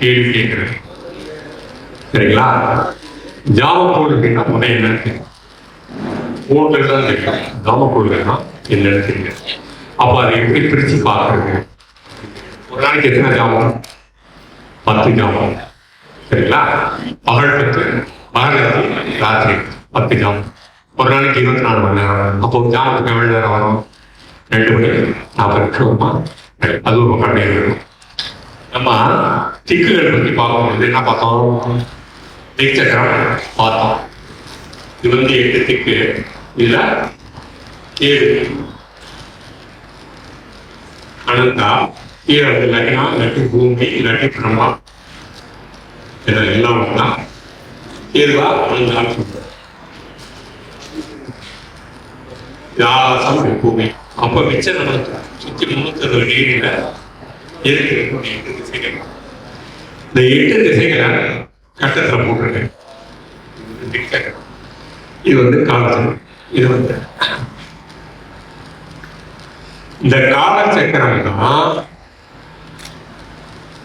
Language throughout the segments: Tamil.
கேள்வி கேட்கிறேன். சரிங்களா? ஜாவா கோடுன்னா முதல் என்ன இருக்கு? கோடில் தான் கேட்கலாம் ஜாவா கோடுனா என்னன்னு தெரியும் அப்போ அதை எப்படி பிரித்து பார்க்கறது? ஒரு நாளைக்கு எத்தனை ஜாமம்? பத்து ஜாமம். சரிங்களா? பகல் பத்து பகல் ராத்திரி பத்து ஜாமம். ஒரு நாளைக்கு இருபத்தி நாலு மணி நேரம் அப்போ ஜாமத்துக்கு எவ்வளோ நேரம் வரும்? ரெண்டு மணி நாற்பது வருமா? அது ஒரு பக்கம் இருக்கும். நம்ம திக்குகள் பற்றி பார்க்கும்போது என்ன பார்த்தோம்? திக் சக்கரம் பார்த்தோம். இது வந்து எட்டு திக்கு. இதுல ஏழு. அனந்தா கீழே வந்து லக்னா இல்லாட்டி பூமி இல்லாட்டி பிரம்மா. இதில் எல்லாம் ஒன்றா ஏழுவா அனந்தான்னு சொல்றோம் யாசம் பூமி. அப்போ மிச்சம் நம்ம சுற்றி முன்னூத்தி அறுபது டிகிரியில இருக்கு. எட்டு திசைகள் இந்த எட்டு திசைகளை கட்டத்தில் போட்டுருக்கேன். இது வந்து காலச்சக்கரம் இது வந்து இந்த காலச்சக்கரம் தான்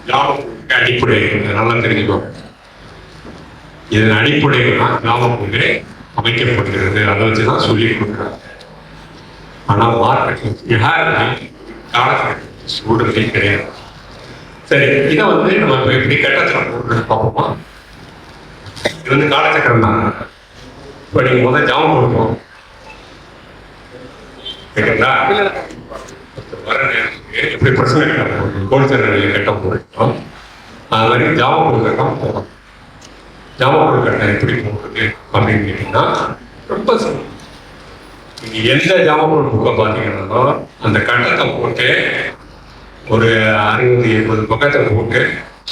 லாபத்துக்கு அடிப்படை நல்லா தெரிஞ்சுக்கோங்க இதன் அடிப்படையில் தான் லாபம் அமைக்கப்படுகிறது அதை வச்சு தான் சொல்லி கொடுக்குறாங்க. ஆனால் மார்க்கெட்டிங் காலச்சக்கரம் சூடுறதே கிடையாது. சரி இதை வந்து நம்ம இப்ப எப்படி கட்டத்தில் போட்டு பார்ப்போமா? இது வந்து காலச்சக்கரம் தான். இப்போ நீங்கள் முதல் ஜாமம் கொடுப்போம் கேட்டீங்களா வர நேரத்துக்கு எப்படி பிரச்சனை கோல்சர் நிலையில் கட்ட போட்டோம் அது மாதிரி ஜாமம் கொடுக்கறதும் போகணும் ஜாமம் கொடுக்கறத எப்படி போடுறது அப்படின்னு கேட்டீங்கன்னா ரொம்ப simple. நீங்க எந்த ஜாமம் புக்கை பார்த்தீங்கன்னா அந்த கட்டத்தை போட்டு ஒரு அறுபது எழுபது பக்கத்தை போட்டு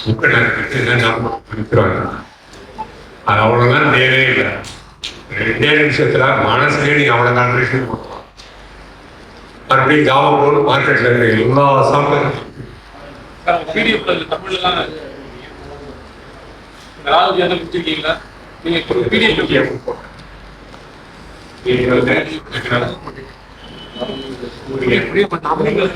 புக்கை நறுக்கிட்டு என்ன ஜாமம் விற்கிறாங்க அது அவ்வளோதான் தேவையே இல்லை. ரெண்டே நிமிஷத்துல மனசுலேயே நீங்க அவ்வளோ கான்ட்ரிபியூஷன் பண்ணுவோம் மறுபடியும் ஜாமம் போட்டு மார்க்கெட்ல இருக்கிற எல்லா சாப்பிட்டு பிடிஎஃப்ல தமிழ்லாம்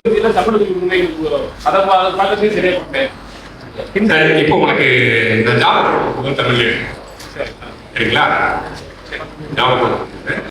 ராகுல் தமிழ் அதை பார்க்கறதே சரியா போட்டேன் இந்த இப்போ உங்களுக்கு இந்த ஜாமம் தமிழ் சரிங்களா? ஜாமம்